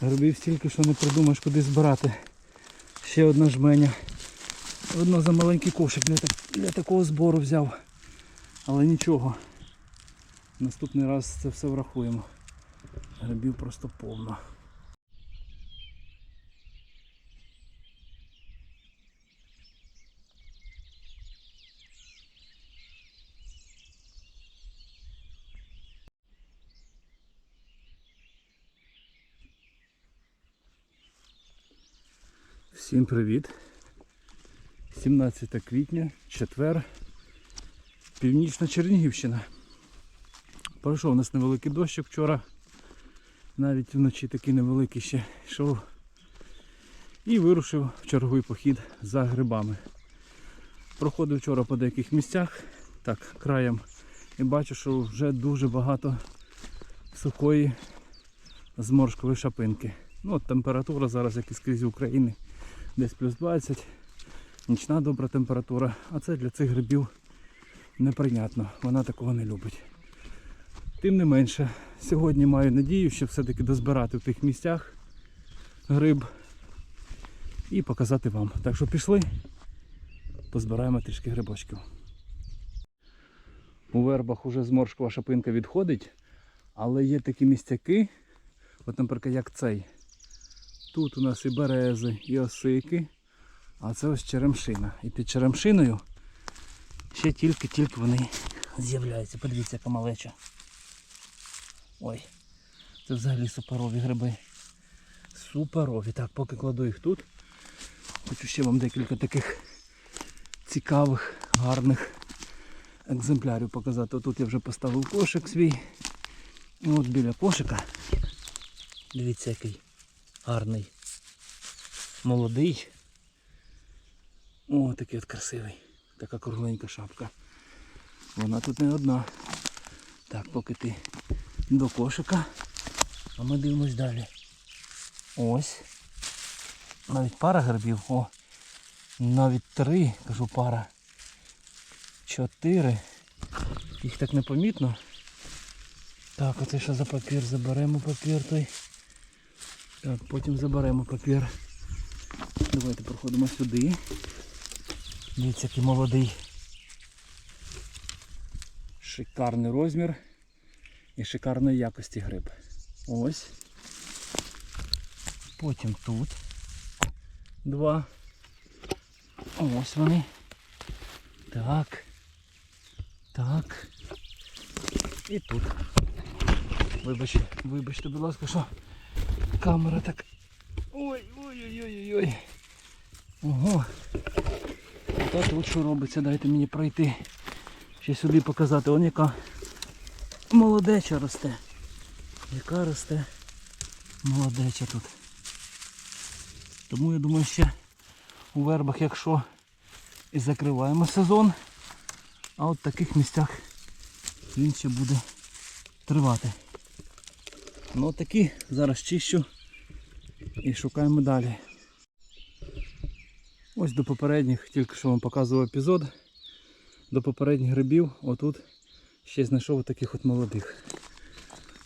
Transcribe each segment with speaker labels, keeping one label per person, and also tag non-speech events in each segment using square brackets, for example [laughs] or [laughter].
Speaker 1: Грибів стільки, що не придумаєш, куди збирати. Ще одна жменя. Одно за маленький кошик для, для такого збору взяв. Але нічого. Наступний раз це все врахуємо. Грибів просто повно. Всім привіт! 17 квітня, четвер, північна Чернігівщина. Пройшов у нас невеликий дощик вчора, навіть вночі такий невеликий ще йшов і вирушив в черговий похід за грибами. Проходив вчора по деяких місцях, так, краєм, і бачу, що вже дуже багато сухої зморшкової шапинки. Ну, от температура зараз, як і скрізь України, десь плюс 20, нічна добра температура, а це для цих грибів неприйнятно, вона такого не любить. Тим не менше, сьогодні маю надію, що все-таки дозбирати в тих місцях гриб і показати вам. Так що пішли, позбираємо трішки грибочків. У вербах уже зморшкова шапинка відходить, але є такі містяки, от, наприклад, як цей. Тут у нас і берези, і осики, а це ось черемшина. І під черемшиною ще тільки-тільки вони з'являються. Подивіться, яка малеча. Ой, це взагалі суперові гриби. Суперові. Так, поки кладу їх тут. Хочу ще вам декілька таких цікавих, гарних екземплярів показати. Тут я вже поставив кошик свій. І от біля кошика. Дивіться, який гарний. Молодий. О, такий от красивий. Така кругленька шапка. Вона тут не одна. Так, поки ти до кошика. А ми дивимось далі. Ось. Навіть пара грибів. О. Навіть три, кажу пара. Чотири. Їх так непомітно. Так, оце що за папір? Заберемо папір той. Так, потім заберемо папір. Давайте проходимо сюди. Дивіться, який молодий. Шикарний розмір і шикарної якості гриб. Ось. Потім тут два. Ось вони. Так. Так. І тут. Вибачте, вибачте, будь ласка, що камера так. Ой, ой, ой, ой, ой. Ого. Та тут що робиться, дайте мені пройти. Ще сюди показати. Вон яка молодеча росте. Яка росте молодеча тут. Тому я думаю ще у вербах, якщо і закриваємо сезон, а от в таких місцях він ще буде тривати. Ну от такі зараз чищу і шукаємо далі. Ось до попередніх, тільки що вам показував епізод. До попередніх грибів отут ще знайшов таких от молодих.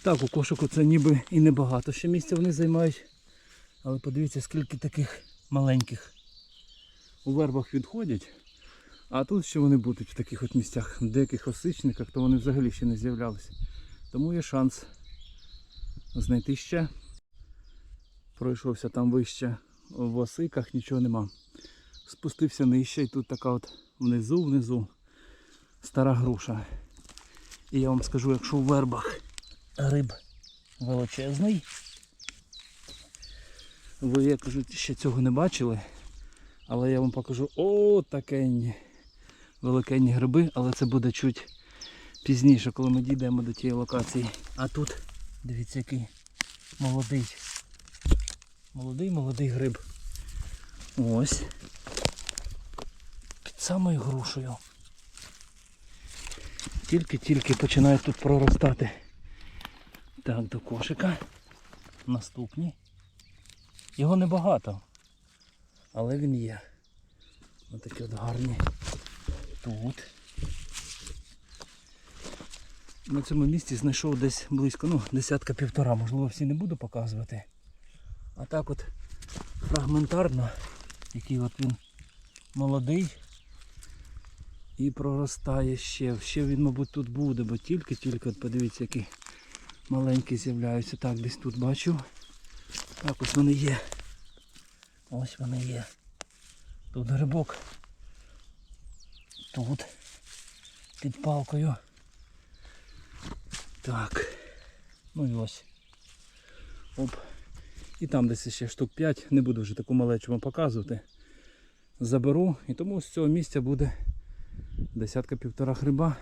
Speaker 1: Так, у кошику це ніби і небагато ще місця вони займають. Але подивіться, скільки таких маленьких у вербах відходять. А тут ще вони будуть в таких от місцях, в деяких осичниках, то вони взагалі ще не з'являлися. Тому є шанс знайти ще. Пройшовся там вище в осиках, нічого нема. Спустився нижче і тут така от внизу, внизу стара груша. І я вам скажу, якщо в вербах гриб величезний, ви, як кажуть, ще цього не бачили, але я вам покажу о, такенні великенні гриби, але це буде чуть пізніше, коли ми дійдемо до тієї локації. А тут, дивіться, який молодий. Молодий молодий гриб. Ось. Під самою грушею. Тільки-тільки починає тут проростати. Так, до кошика. Наступні. Його небагато. Але він є. Ось такі от гарні. Тут. На цьому місці знайшов десь близько, ну, десятка півтора, можливо, всі не буду показувати. А так от фрагментарно, який от він молодий і проростає ще. Ще він, мабуть, тут буде, бо тільки-тільки, от подивіться, які маленькі з'являються. Так, десь тут бачу. Так, ось вони є. Ось вони є. Тут грибок. Тут. Під палкою. Так. Ну і ось. Оп. І там десь ще штук 5. Не буду вже таку малечу вам показувати. Заберу. І тому з цього місця буде десятка півтора гриба.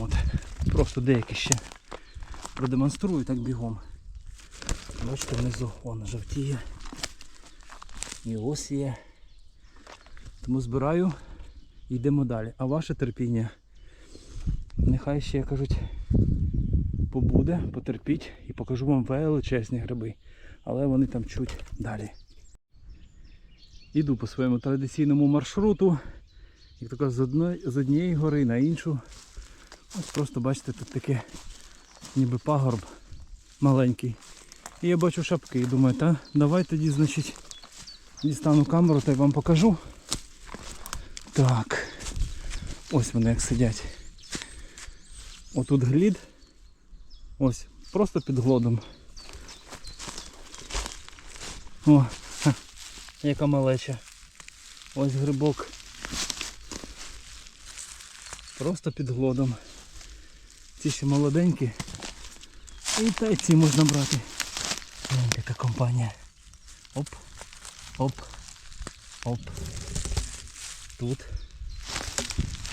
Speaker 1: От. Просто деякі ще продемонструю так бігом. Бачите, внизу вон жовтіє. І ось є. Тому збираю і йдемо далі. А ваше терпіння нехай ще, кажуть, побуде, потерпіть і покажу вам величезні гриби. Але вони там чуть далі. Іду по своєму традиційному маршруту. Як кажуть, з, одної, з однієї гори на іншу. Ось просто бачите, тут таке ніби пагорб маленький. І я бачу шапки і думаю, та давай тоді, значить, дістану камеру та й вам покажу. Так. Ось вони як сидять. Отут глід. Ось, просто під глодом. О, ха, яка малеча. Ось грибок. Просто під глодом. Ці ще молоденькі. І та й ці можна брати. Ось така компанія. Оп, оп, оп. Тут.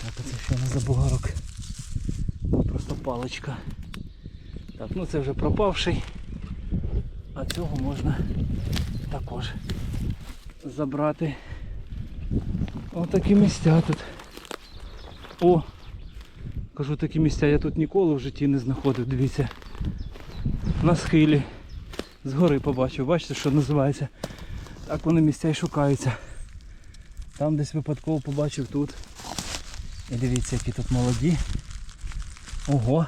Speaker 1: Так, оце що на забугарок. Просто паличка. Так, ну це вже пропавший. А цього можна також забрати. Отакі місця тут. О! Кажу, такі місця я тут ніколи в житті не знаходив, дивіться. На схилі. Згори побачив, бачите, що називається. Так вони місця і шукаються. Там десь випадково побачив тут. І дивіться, які тут молоді. Ого!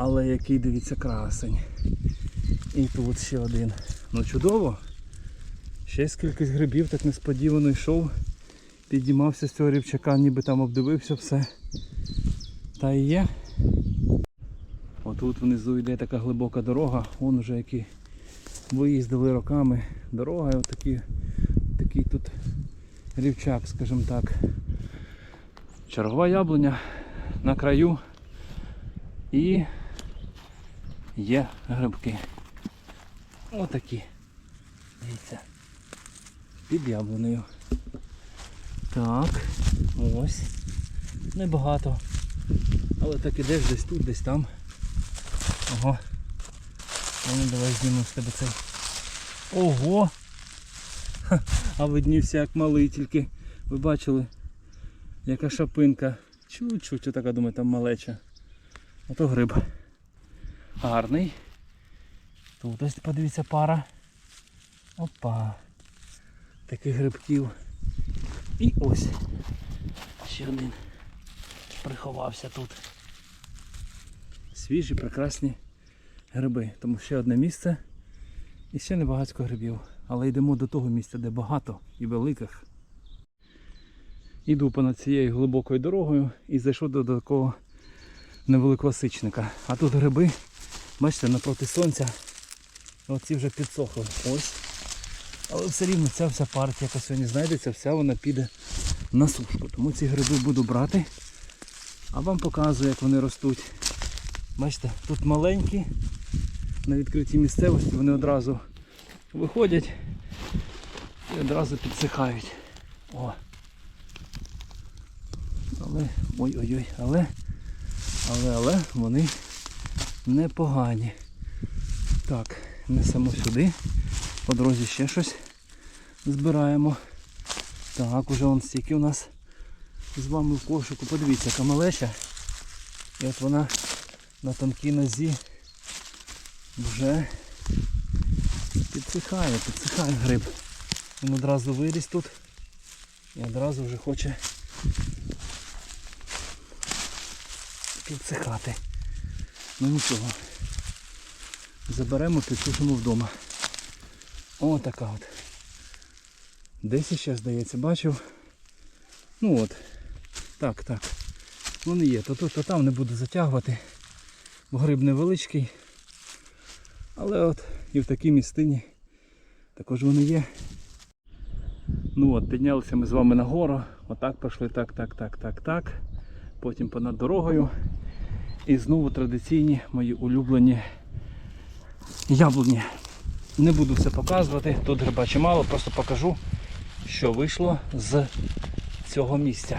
Speaker 1: Але який, дивіться, красень. І тут ще один. Ну чудово. Ще скільки грибів так несподівано йшов. Підіймався з цього рівчака, ніби там обдивився все. Та і є. Отут внизу йде така глибока дорога, вон вже які виїздили роками. Дорога і отакі, такий тут рівчак, скажімо так. Чергова яблуня на краю і є грибки. Отакі. Дивіться. Під яблунею. Так, ось. Небагато. Але так ідеш десь тут, десь там. Ого. Ну давай знімемо з тебе цей. Ого! Ха, а виднівся як малий, тільки ви бачили, яка шапинка. Чуть-чуть, отака думаю, там малеча. Ото гриб. Гарний. Тут ось подивіться пара. Опа. Таких грибків. І ось. Ще один приховався тут. Свіжі, прекрасні гриби. Тому ще одне місце. І ще небагатько грибів. Але йдемо до того місця, де багато і великих. Іду понад цією глибокою дорогою і зайшов до такого невеликого сичника. А тут гриби, бачите, напроти сонця. Оці вже підсохли. Ось. Але все рівно ця вся партія, яка сьогодні знайдеться, вся вона піде на сушку. Тому ці гриби буду брати. А вам показую, як вони ростуть. Бачите, тут маленькі, на відкритій місцевості вони одразу виходять і одразу підсихають. О. Але, ой-ой-ой, але, але, але вони непогані. Так, несемо сюди. По дорозі ще щось збираємо. Так, уже вон стільки у нас з вами в кошику. Подивіться, яка. І от вона на тонкій нозі вже підсихає, підсихає гриб. Він одразу виріс тут і одразу вже хоче підсихати. Ну нічого. Заберемо, підсушимо вдома. О, така от. Десь іще, здається, бачив. Ну от. Так, так. Вони є. То тут, то там не буду затягувати. Бо гриб невеличкий. Але от і в такій містині також вони є. Ну от, піднялися ми з вами на гору. Отак пішли, так, так, так, так, так. Потім понад дорогою. І знову традиційні мої улюблені яблуні. Не буду все показувати, тут гриба чимало, просто покажу, що вийшло з цього місця.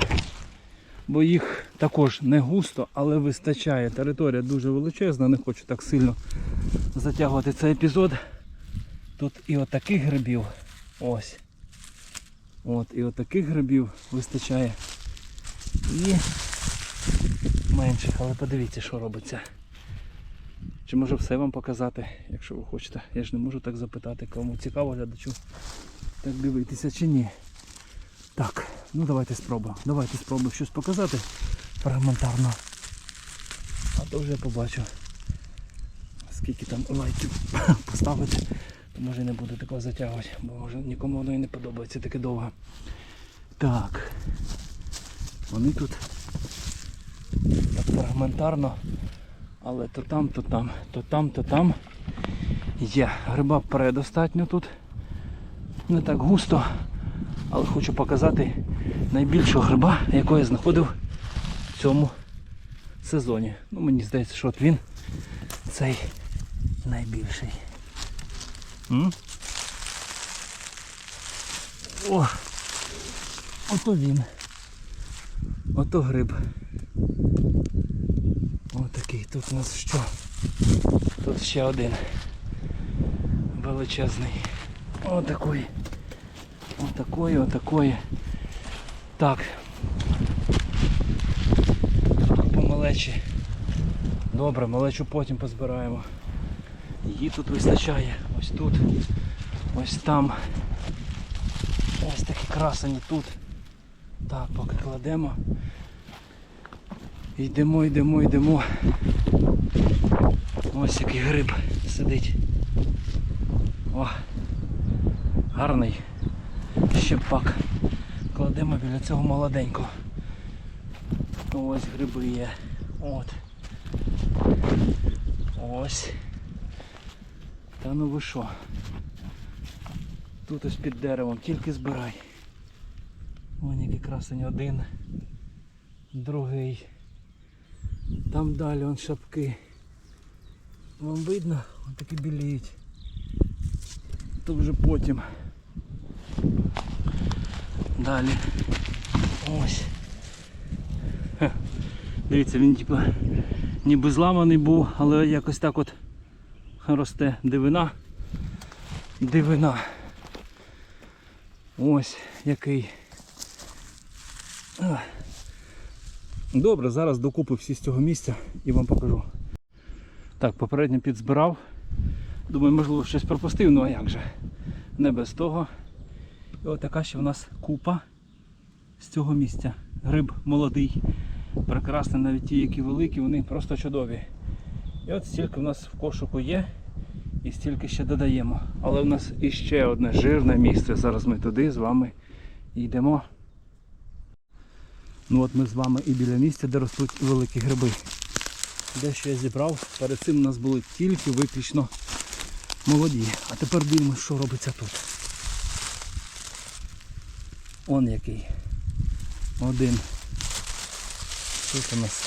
Speaker 1: Бо їх також не густо, але вистачає. Територія дуже величезна, не хочу так сильно затягувати цей епізод. Тут і отаких грибів. Ось. От, і отаких грибів вистачає. І менших, але подивіться, що робиться. Чи може все вам показати, якщо ви хочете. Я ж не можу так запитати, кому цікаво глядачу так дивитися чи ні. Так, ну давайте спробуємо. Давайте спробуємо щось показати фрагментарно. А то вже побачу. Скільки там лайків [laughs] поставити, то може не буду такого затягувати, бо може нікому воно і не подобається таке довго. Так. Вони тут фрагментарно, але то там, то там, то там, то там є. Гриба предостатньо тут. Не так густо, але хочу показати найбільшого гриба, якого я знаходив в цьому сезоні. Ну мені здається, що от він цей найбільший. М? О! Ото він. Ото гриб. Отакий. Тут у нас що? Тут ще один величезний. Отакий. Отакої, отакої. Так. По малечі. Добре, малечу потім позбираємо. Її тут вистачає. Ось тут. Ось там. Ось такі красені тут. Так, поки кладемо. Йдемо, йдемо, йдемо. Ось який гриб сидить. О, гарний. Щепак. Кладемо біля цього молоденького. Ось гриби є. От. Ось. Та ну ви що? Тут ось під деревом, тільки збирай. Вон який красень один, другий. Там далі вон шапки. Вам видно? Ось такі біліють. То вже потім. Далі. Ось. Дивіться, він типу ніби зламаний був, але якось так от росте дивина. Дивина. Ось який. Добре, зараз докупи всі з цього місця і вам покажу. Так, попередньо підзбирав. Думаю, можливо, щось пропустив, ну а як же? Не без того. І от така ще в нас купа з цього місця. Гриб молодий. Прекрасний, навіть ті, які великі, вони просто чудові. І от стільки в нас в кошику є і стільки ще додаємо. Але в нас іще одне жирне місце. Зараз ми туди з вами йдемо. Ну от ми з вами і біля місця, де ростуть великі гриби. Дещо я зібрав. Перед цим у нас були тільки виключно молоді. А тепер дивимося, що робиться тут. Он який. Один. Тут у нас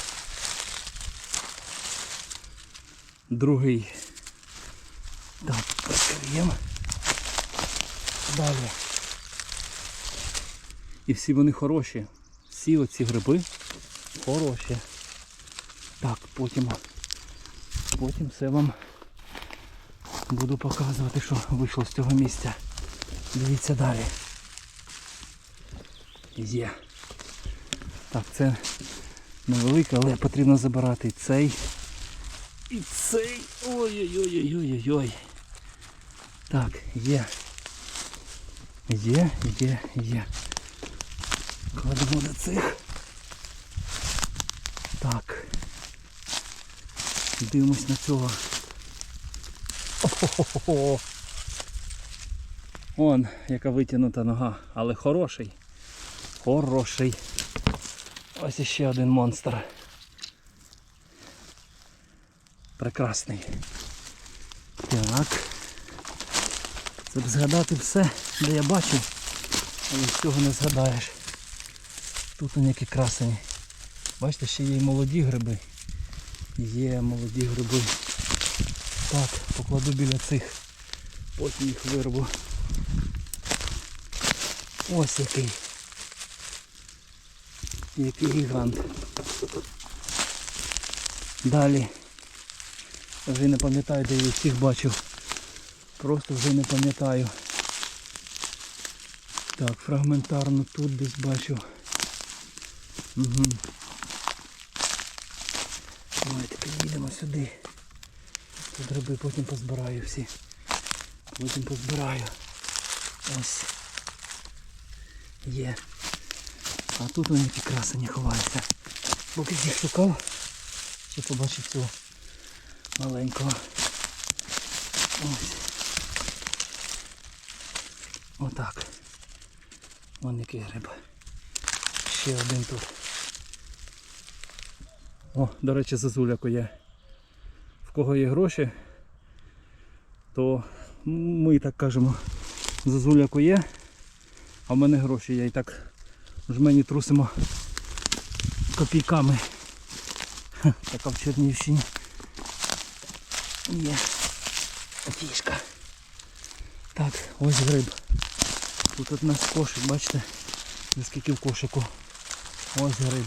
Speaker 1: другий. Так, розкриємо. Далі. І всі вони хороші. Всі оці гриби хороші. Так, потім, потім все вам буду показувати, що вийшло з цього місця. Дивіться далі. Є. Так, це невелике, але потрібно забирати цей. І цей. Ой-ой-ой-ой-ой-ой. Так, є. Є, є, є. Кладемо до цих. Так. Дивимось на цього О-хо-хо-хо. Он, яка витягнута нога, але хороший. Хороший. Ось іще один монстр. Прекрасний. Так. Це б згадати все, де я бачив, але всього не згадаєш. Тут вони які красені. Бачите, ще є і молоді гриби. Є молоді гриби. Так, покладу біля цих. Потім їх вирву. Ось який. Який гігант. Далі. Вже не пам'ятаю, де я всіх бачив. Просто вже не пам'ятаю. Так, фрагментарно тут десь бачив. Угу. Давайте підійдемо сюди. Гриби потім позбираю всі. Потім позбираю. Ось. Є. А тут вони які красені ховаються. Поки їх шукав, ще побачив цього маленького. Ось. Отак. Вон який гриб. Ще один тут. О, до речі, зазуляку є. В кого є гроші, то ми так кажемо, зазуляку є, а в мене гроші є. І так жмені трусимо копійками. Ха, Така в Чернівщині. Є. Фішка. Так, ось гриб. Тут у нас кошик, бачите? Наскільки в кошику. Ось гриб.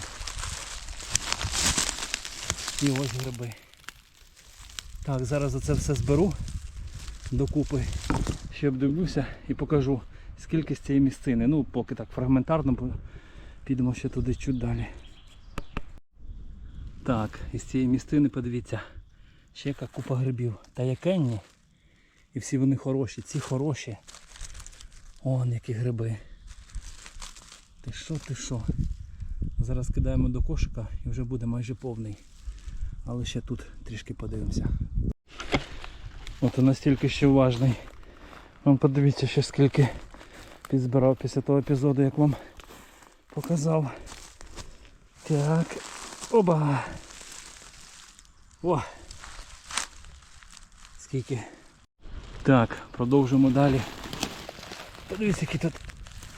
Speaker 1: І ось гриби. Так, зараз оце все зберу докупи. Ще обдивлюся і покажу скільки з цієї місцини. Ну, поки так фрагментарно, бо підемо ще туди чуть далі. Так, із цієї місцини подивіться. Ще яка купа грибів. Та якенні. І всі вони хороші, ці хороші. Вон які гриби. Ти що, ти що? Зараз кидаємо до кошика і вже буде майже повний. Але ще тут трішки подивимося. От настільки ще уважний. Вам подивіться ще скільки підзбирав після того епізоду, як вам показав. Так. Оба! О! Скільки. Так, продовжуємо далі. Подивіться, які тут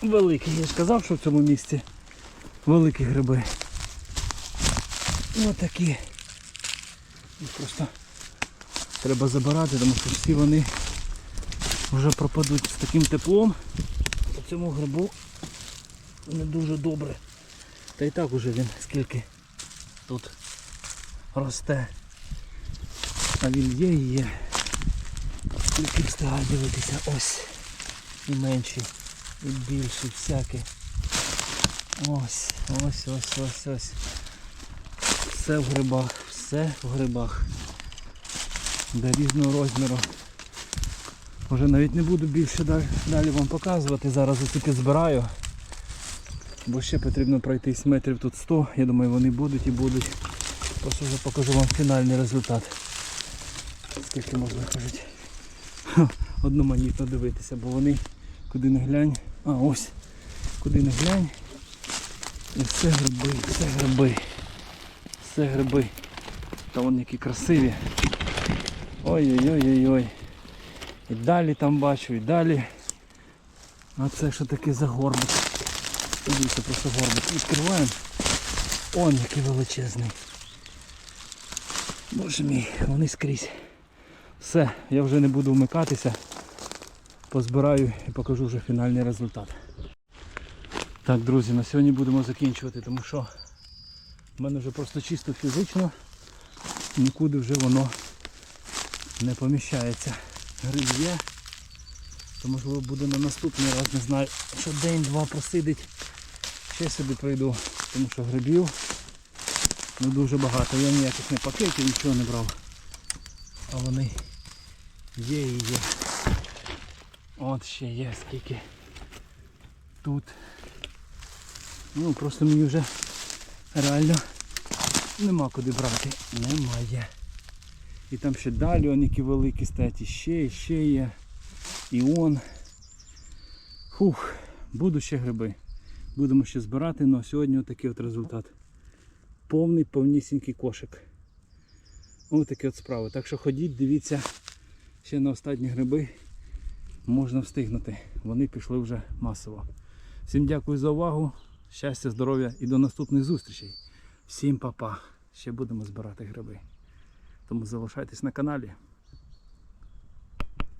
Speaker 1: великі. Я ж казав, що в цьому місці великі гриби. Ось такі. Їх просто треба забирати, тому що всі вони вже пропадуть з таким теплом. По цьому грибу не дуже добре. Та і так уже він скільки тут росте. А він є і є. Скільки встигає дивитися. Ось. І менші, і більші, всякі. Ось, ось, ось, ось, ось. Все в грибах, все в грибах. До різного розміру. Вже навіть не буду більше далі, вам показувати. Зараз оці підзбираю. Бо ще потрібно пройтись метрів тут 100. Я думаю вони будуть і будуть. Просто вже покажу вам фінальний результат. Скільки можна кажуть. Одноманітно дивитися, бо вони куди не глянь. А ось. Куди не глянь. І все гриби, все гриби. Все гриби. Та вони які красиві. Ой-ой-ой-ой-ой. І далі там бачу, і далі. А це що таке за горбик? Дивіться, просто горбик. Відкриваємо. Он який величезний. Боже мій, вони скрізь. Все, я вже не буду вмикатися. Позбираю і покажу вже фінальний результат. Так, друзі, на сьогодні будемо закінчувати, тому що в мене вже просто чисто фізично нікуди вже воно не поміщається. Гриб є, то можливо буде на наступний раз, не знаю, що день-два просидить. Ще сюди прийду, тому що грибів ну, дуже багато. Я ніяких не пакетів, нічого не брав. А вони є і є. От ще є скільки тут. Ну просто мені вже реально нема куди брати. Немає. І там ще далі он які великі стоять, і ще, і ще є. І он. Фух, будуть ще гриби. Будемо ще збирати, але сьогодні отакий от результат. Повний, повнісінький кошик. Ось такі от справи. Так що ходіть, дивіться ще на останні гриби. Можна встигнути. Вони пішли вже масово. Всім дякую за увагу. Щастя, здоров'я і до наступних зустрічей. Всім па-па. Ще будемо збирати гриби. Тому залишайтесь на каналі.